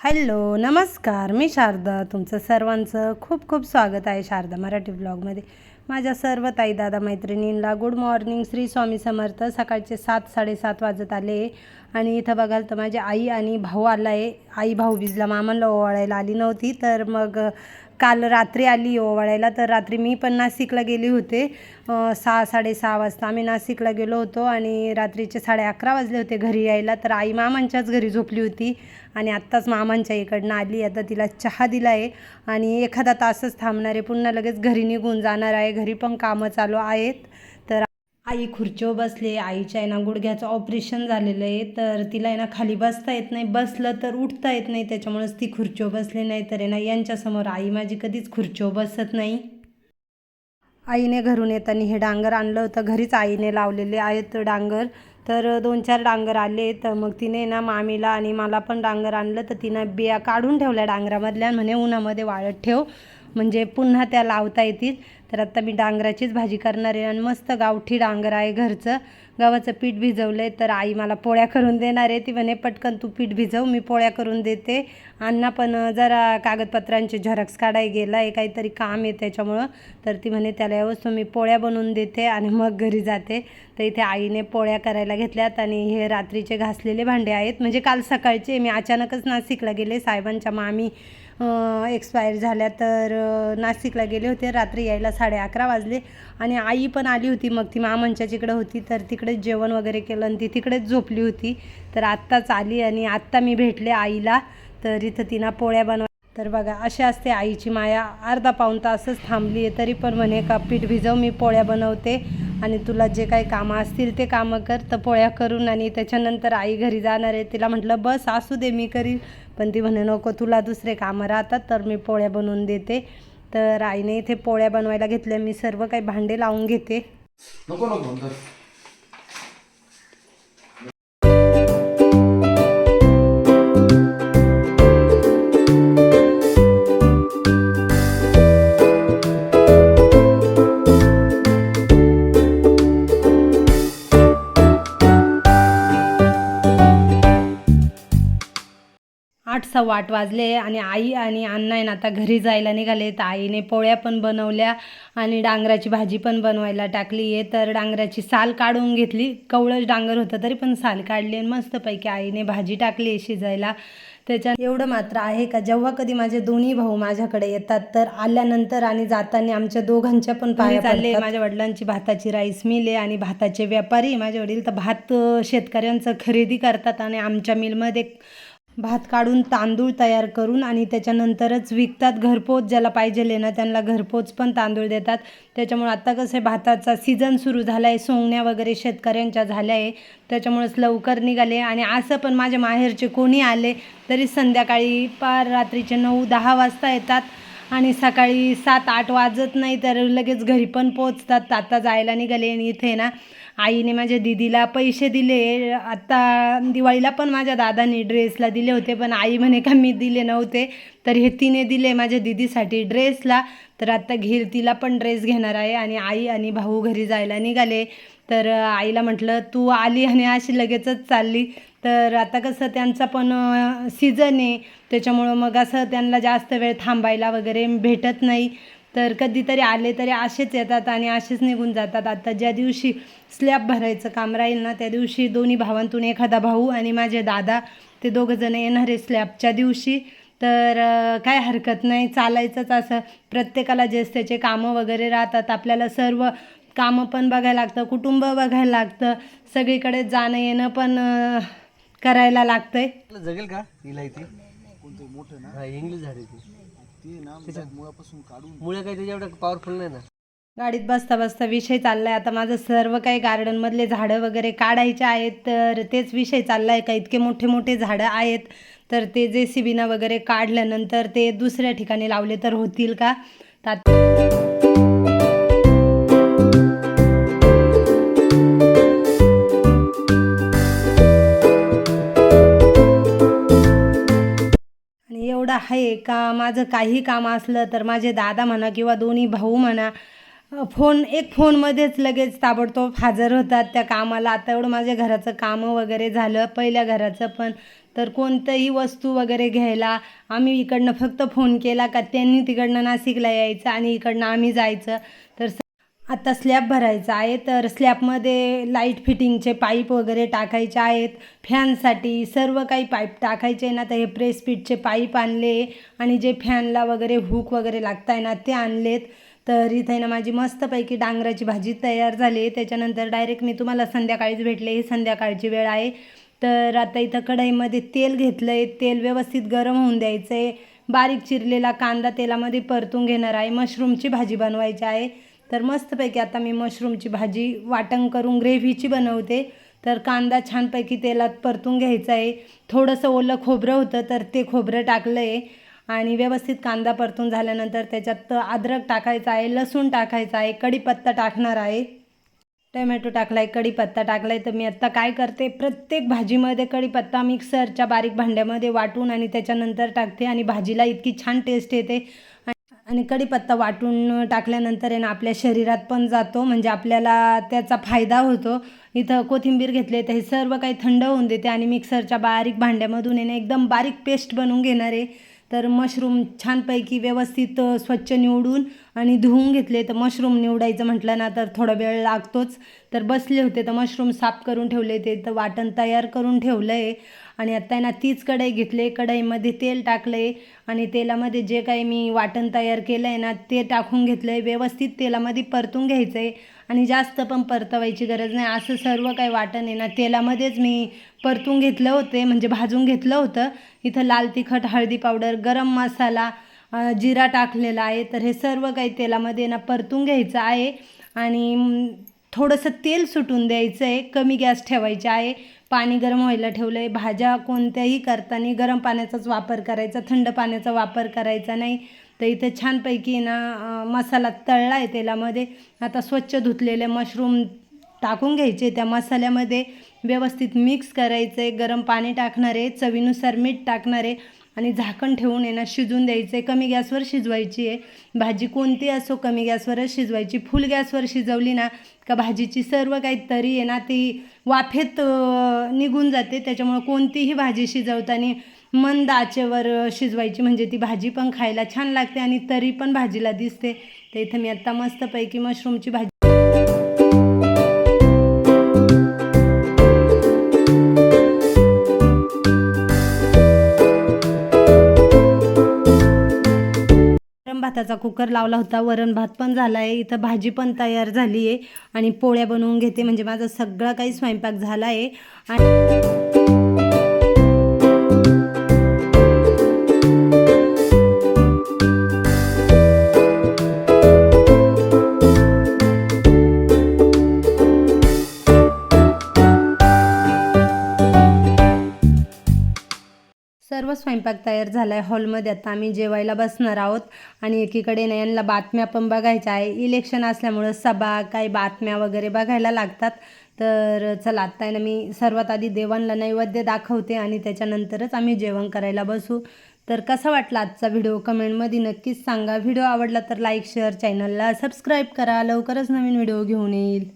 Hello नमस्कार. मी शारदा. तुमचं सर्वांचं खूप खूप स्वागत आहे शारदा मराठी ब्लॉगमध्ये. माझ्या सर्व ताई दादा मैत्रिणींना गुड मॉर्निंग. श्री स्वामी समर्थ. सकाळचे सात साडेसात वाजत आले. आणि इथं बघाल तर माझी आई आणि भाऊ आला आहे आई भाऊ बीजला मामाला ओवाळायला आली नव्हती. तर मग काल रात्री आली हो ओवाळायला तर रात्री मी पण नाशिकला गेली होते. सहा साडेसहा वाजता आम्ही नाशिकला गेलो होतो आणि रात्रीचे साडे अकरा वाजले होते घरी यायला तर आई मामांच्याच घरी झोपली होती आणि आत्ताच मामांच्या इकडनं आली. आता तिला चहा दिला आहे आणि एखादा तासच थांबणार आहे. पुन्हा लगेच घरी निघून जाणार आहे. घरी पण कामं चालू आहेत. आई खुर्चीवर बसले आईच्या आहे ना गुडघ्याचं ऑपरेशन झालेलं आहे तर तिला आहे ना खाली बसता येत नाही बसलं तर उठता येत नाही त्याच्यामुळेच ती खुर्चीवर बसली नाही तर आहे ना यांच्यासमोर आई माझी कधीच खुर्चीवर बसत नाही. आईने घरून येताना हे डांगर आणलं होतं घरीच आईने लावलेले आहेत डांगर. तर दोन चार डांगर आले तर मग तिने ना मामीला आणि मला पण डांगर आणलं तर तिनं बिया काढून ठेवल्या डांगरामधल्या म्हणे उन्हामध्ये वाळत ठेव. म्हणजे पुन्हा त्या लावता येतील. तर आत्ता मी डांगराचीच भाजी करणार आहे आणि मस्त गावठी डांगर आहे घरचं. गव्हाचं पीठ भिजवलं आहे तर आई मला पोळ्या करून देणार आहे. ती म्हणे पटकन तू पीठ भिजव मी पोळ्या करून देते. अण्णा पण जरा कागदपत्रांचे झेरॉक्स काढाय गेला आहे काहीतरी काम आहे त्याच्यामुळं. तर ती म्हणे त्याला व्यवस्थित मी पोळ्या बनवून देते आणि मग घरी जाते. तर इथे आईने पोळ्या करायला घेतल्यात आणि हे रात्रीचे घासलेले भांडे आहेत. म्हणजे काल सकाळचे मी अचानकच नाशिकला गेले. साहेबांच्या मामी एक्सपायर झाल्या तर नाशिकला गेले होते. रात्री यायला साडे अकरा वाजले. आणि आई पण आली होती मग. ती मामांच्या तिकडं होती तर तिकडेच जेवण वगैरे केलं आणि ती तिकडेच झोपली होती. तर आत्ताच आली आणि आत्ता मी भेटले आईला. तर इथं तिनं पोळ्या बनव तर बघा अशी असते आईची माया. अर्धा पाऊण तासच थांबली आहे तरी पण म्हणे का पीठ भिजव मी पोळ्या बनवते. आणि तुला जे काही कामं असतील ते कामं कर तर पोळ्या करून आणि त्याच्यानंतर आई घरी जाणार आहे. तिला म्हटलं बस असू दे मी करीन. पण ती म्हणे नको तुला दुसरे कामं राहतात तर मी पोळ्या बनवून देते. तर आईने इथे पोळ्या बनवायला घेतल्या. मी सर्व काही भांडे लावून घेते. नको नको आठ वाजले आणि आई आणि अण्णा आहे ना आता घरी जायला निघाले. तर आईने पोळ्या पण बनवल्या आणि डांगराची भाजी पण बनवायला टाकली. आहे तर डांगराची साल काढून घेतली. कवळच डांगर होतं तरी पण साल काढली आणि मस्तपैकी आईने भाजी टाकली आहे शिजायला. त्याच्यात एवढं मात्र आहे का? जेव्हा कधी माझे दोन्ही भाऊ माझ्याकडे येतात तर आल्यानंतर आणि जाताना आमच्या दोघांच्या पण पाया चालले माझ्या वडिलांची भाताची राईस मिल आहे आणि भाताचे व्यापारी. माझे वडील तर भात शेतकऱ्यांचं खरेदी करतात आणि आमच्या मिलमध्ये भात काढून तांदूळ तयार करून आणि त्याच्यानंतरच विकतात घरपोच ज्याला पाहिजे ना त्यांना घरपोच पण तांदूळ देतात. त्याच्यामुळे आत्ता कसं आहे भाताचा सीझन सुरू झाला आहे सोंगण्या वगैरे शेतकऱ्यांच्या झाल्या आहे. त्याच्यामुळेच लवकर निघाले आणि असं पण माझ्या माहेरचे कोणी आले तरी संध्याकाळी पार रात्रीचे नऊ दहा वाजता येतात आणि सकाळी सात आठ वाजत नाही तर लगेच घरी पण पोचतात. आता जायला निघाले आणि इथे ना आईने माझ्या दिदीला पैसे दिले. आत्ता दिवाळीला पण माझ्या दादाने ड्रेसला दिले होते पण आई म्हणे का मी दिले नव्हते. तर हे तिने दिले माझ्या दिदीसाठी ड्रेसला. तर आत्ता घेर तिला पण ड्रेस घेणार आहे आणि आई आणि भाऊ घरी जायला निघाले. तर आईला म्हटलं तू आली आणि अशी लगेचच चालली. तर आता कसं त्यांचा पण सीझन आहे. त्याच्यामुळं मग असं त्यांना जास्त वेळ थांबायला वगैरे भेटत नाही. तर कधीतरी आले तरी असेच येतात आणि असेच निघून जातात. आता ज्या दिवशी स्लॅब भरायचं काम राहील ना त्या दिवशी दोन्ही भावांतून एखादा भाऊ आणि माझे दादा ते दोघंजण येणार आहे स्लॅबच्या दिवशी. तर काय हरकत नाही चालायचंच असं. प्रत्येकाला जेच त्याचे कामं वगैरे राहतात. आपल्याला सर्व कामं पण बघायला लागतं कुटुंब बघायला लागतं. सगळीकडे जाणं येणं पण करायला लागतंय. जगेल का? हिला इथे? कोणतं मोठं ना इंग्लिश झाडे ते. ते ना मुळापासून काढून. मुळे काही त्याच्या एवढं पॉवरफुल नाही ना. गाडीत बसता बसता विषय चाललाय. आता माझं सर्व काही गार्डनमधले झाडं वगैरे काढायचे आहेत तर तेच विषय चाललाय का? इतके मोठे मोठे झाडं आहेत तर ते जे सी बीना वगैरे काढल्यानंतर ते दुसऱ्या ठिकाणी लावले तर होतील का? तात आहे का? माझं काही काम असलं तर माझे दादा म्हणा किंवा दोन्ही भाऊ म्हणा फोन एक फोनमध्येच लगेच ताबडतोब हजर होतात त्या कामाला. आता एवढं माझ्या घराचं कामं वगैरे झालं पहिल्या घराचं पण. तर कोणतंही वस्तू वगैरे घ्यायला आम्ही इकडनं फक्त फोन केला का त्यांनी तिकडनं नाशिकला यायचं आणि इकडनं आम्ही जायचं. तर आत्ता आता स्लॅब भरायचा आहे तर स्लॅबमध्ये लाइट फिटिंगचे पाईप वगैरे टाकायचे आहेत. फॅनसाठी सर्व काही पाईप टाकायचे आहे ना तर हे प्रेसपीटचे पाईप आणले. आणि जे फॅनला वगैरे हुक वगैरे लागत आहे ना ते आणलेत. तर इथे ना माझी मस्तपैकी डांगराची भाजी तयार झाली त्याच्यानंतर डायरेक्ट मी तुम्हाला संध्याकाळीच भेटले. ही संध्याकाळची वेळ आहे. तर आता इथं कढईमध्ये तेल घेतलं आहे तेल व्यवस्थित गरम होऊन द्यायचं आहे बारीक चिरलेला कांदा तेलामध्ये परतून घेणार आहे. मशरूमची भाजी बनवायची आहे. तर मस्तपैकी आता मी मशरूमची भाजी वाटण करून ग्रेव्हीची बनवते. तर कांदा छानपैकी तेलात परतून घ्यायचा आहे. थोडंसं ओलं खोबरं होतं तर ते खोबरं टाकलं आहे आणि व्यवस्थित कांदा परतून झाल्यानंतर त्याच्यात अद्रक टाकायचा आहे लसूण टाकायचा आहे कढीपत्ता टाकणार आहे. टोमॅटो टाकलाय कढीपत्ता टाकलाय. तर मी आत्ता काय करते प्रत्येक भाजीमध्ये कढीपत्ता मिक्सरच्या बारीक भांड्यामध्ये वाटून आणि त्याच्यानंतर टाकते आणि भाजीला इतकी छान टेस्ट येते. आणि- कढीपत्ता वाटून टाकल्यानंतर आहे ना आपल्या शरीरात पण जातो. म्हणजे आपल्याला त्याचा फायदा होतो. इथं कोथिंबीर घेतले तर हे सर्व काही थंड होऊन देते आणि मिक्सरच्या बारीक भांड्यामधून आहे ना एकदम बारीक पेस्ट बनवून घेणार आहे. तर मशरूम छानपैकी व्यवस्थित स्वच्छ निवडून आणि धुवून घेतले. तर मशरूम निवडायचं म्हटलं ना तर थोडा वेळ लागतोच. तर बसले होते तर मशरूम साफ करून ठेवले ते तर वाटण तयार करून ठेवलं आहे आणि आत्ता आहे ना तीच कढई घेतले कढईमध्ये तेल टाकलं आहे आणि तेलामध्ये जे काही मी वाटण तयार केलं आहे ना ते टाकून घेतलं आहे व्यवस्थित तेलामध्ये परतून घ्यायचं आहे आणि जास्त पण परतवायची गरज नाही. असं सर्व काही वाटण आहे ना तेलामध्येच मी परतून घेतलं होते म्हणजे भाजून घेतलं होतं. इथं लाल तिखट हळदी पावडर गरम मसाला जिरा टाकलेला आहे. तर हे सर्व काही तेलामध्ये ना परतून घ्यायचं आहे आणि थोडंसं तेल सुटून द्यायचं आहे कमी गॅस ठेवायचे आहे. पाणी गरम व्हायला ठेवलं आहे भाज्या कोणत्याही करताना गरम पाण्याचाच वापर करायचा थंड पाण्याचा वापर करायचा नाही. तर इथे छानपैकी ना मसाला तळला आहे तेलामध्ये. आता स्वच्छ धुतलेले मशरूम टाकून घ्यायचे. त्या मसाल्यामध्ये व्यवस्थित मिक्स करायचं आहे गरम पाणी टाकणार आहे चवीनुसार मीठ टाकणार. आहे आणि झाकण ठेवून आहे ना शिजून द्यायचं आहे कमी गॅसवर शिजवायची आहे. भाजी कोणती असो कमी गॅसवरच शिजवायची. फुल गॅसवर शिजवली ना का भाजीची सर्व काही तरी आहे ना ती वाफेत निघून जाते. त्याच्यामुळं कोणतीही भाजी शिजवताना मंद आचेवर शिजवायची. म्हणजे ती भाजी पण खायला छान लागते आणि तरी पण भाजीला दिसते. तर इथं मी आत्ता मस्तपैकी मशरूमची भाजी भाताचा कुकर लावला होता. वरण भात पण झाला आहे इथं भाजी पण तयार झाली आहे आणि पोळ्या बनवून घेते. म्हणजे माझा सगळा काही स्वयंपाक झाला आहे आणि सर्व स्वयंपाक तयार झाला आहे हॉलमध्ये आता आम्ही जेवायला बसणार आहोत. आणि एकीकडे ना यांना बातम्या पण बघायच्या आहे. इलेक्शन असल्यामुळं सभा काही बातम्या वगैरे बघायला लागतात. तर चला आत्ता आहे ना मी सर्वात आधी देवांना नैवेद्य दाखवते आणि त्याच्यानंतरच आम्ही जेवण करायला बसू. तर कसा वाटला आजचा व्हिडिओ? कमेंटमध्ये नक्कीच सांगा. व्हिडिओ आवडला तर लाईक शेअर चॅनलला सबस्क्राईब करा. लवकरच नवीन व्हिडिओ घेऊन येईल.